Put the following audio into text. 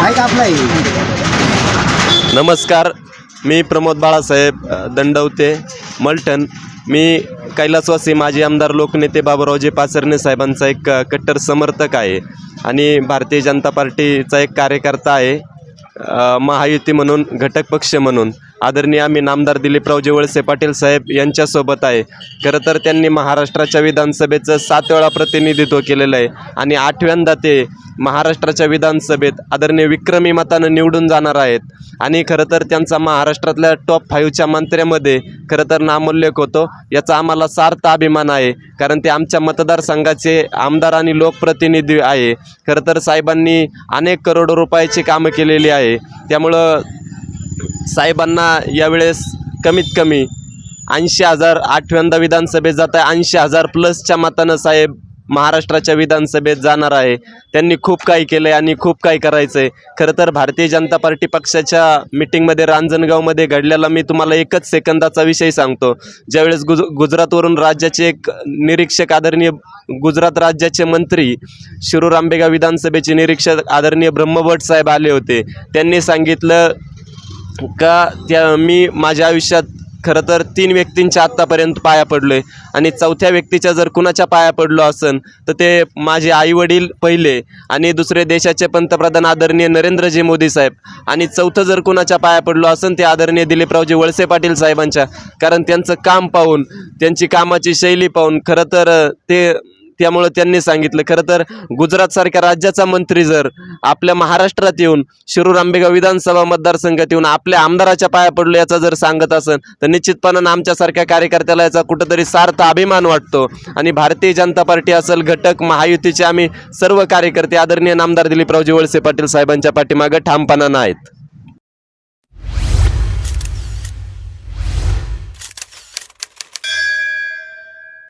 आहे का आपला नमस्कार मी प्रमोद बाळासाहेब दंडवते मलठण मी कैलासवासी माजी आमदार लोकनेते बाबुरावजी पाचरणे साहेबांचा एक कट्टर समर्थक आहे आणि भारतीय जनता पार्टीचा एक कार्यकर्ता आहे महायुती म्हणून घटक पक्ष म्हणून. आदरणीय आम्ही नामदार दिलीपरावजी वळसे पाटील साहेब यांच्यासोबत आहे. खरं तर त्यांनी महाराष्ट्राच्या विधानसभेचं सात वेळा प्रतिनिधित्व केलेलं आहे. आणि आठव्यांदा ते महाराष्ट्राच्या विधानसभेत आदरणीय विक्रमी मतानं निवडून जाणार आहेत. आणि खरं तर त्यांचा महाराष्ट्रातल्या टॉप फाईव्हच्या मंत्र्यामध्ये खरं तर नामोल्लेख होतो. याचा आम्हाला सार्थ अभिमान आहे. कारण ते आमच्या मतदारसंघाचे आमदार आणि लोकप्रतिनिधी आहे. खरं तर साहेबांनी अनेक करोडो रुपयाची कामं केलेली आहे. त्यामुळं साहेबांना यावेळेस कमीत कमी ऐंशी हजार आठव्यांदा विधानसभेत जात आहे. ऐंशी हजार प्लसच्या मतानं साहेब महाराष्ट्राच्या विधानसभेत जाणार आहे. त्यांनी खूप काही केलं आहे आणि खूप काही करायचं आहे खरं तर भारतीय जनता पार्टी पक्षाच्या मिटिंगमध्ये रांजणगावमध्ये घडलेला मी तुम्हाला एकच सेकंदाचा विषय सांगतो. ज्यावेळेस गुज गुजरातवरून राज्याचे एक निरीक्षक आदरणीय गुजरात राज्याचे मंत्री शिरूर आंबेगाव विधानसभेचे निरीक्षक आदरणीय ब्रह्मभट साहेब आले होते. त्यांनी सांगितलं का त्या मी माझ्या आयुष्यात खरं तर तीन व्यक्तींच्या आत्तापर्यंत पाया पडलो आहे आणि चौथ्या व्यक्तीच्या जर कुणाच्या पाया पडलो असन तर ते माझे आईवडील पहिले आणि दुसरे देशाचे पंतप्रधान आदरणीय नरेंद्रजी मोदी साहेब. आणि चौथं जर कुणाच्या पाया पडलो असन ते आदरणीय दिलीपरावजी वळसे पाटील साहेबांच्या. कारण त्यांचं काम पाहून त्यांची कामाची शैली पाहून खरं तर ते त्यामुळं त्यांनी सांगितलं. खरं तर गुजरातसारख्या राज्याचा मंत्री जर आपल्या महाराष्ट्रात येऊन शिरूर आंबेगाव विधानसभा मतदारसंघात येऊन आपल्या आमदाराच्या पाया पडलो याचा जर सांगत असेल तर निश्चितपणानं आमच्यासारख्या कार्यकर्त्याला याचा कुठंतरी सार्थ अभिमान वाटतो. आणि भारतीय जनता पार्टी असेल घटक महायुतीचे आम्ही सर्व कार्यकर्ते आदरणीय नामदार दिलीपरावजी वळसे पाटील साहेबांच्या पाठीमागं ठामपणानं आहेत.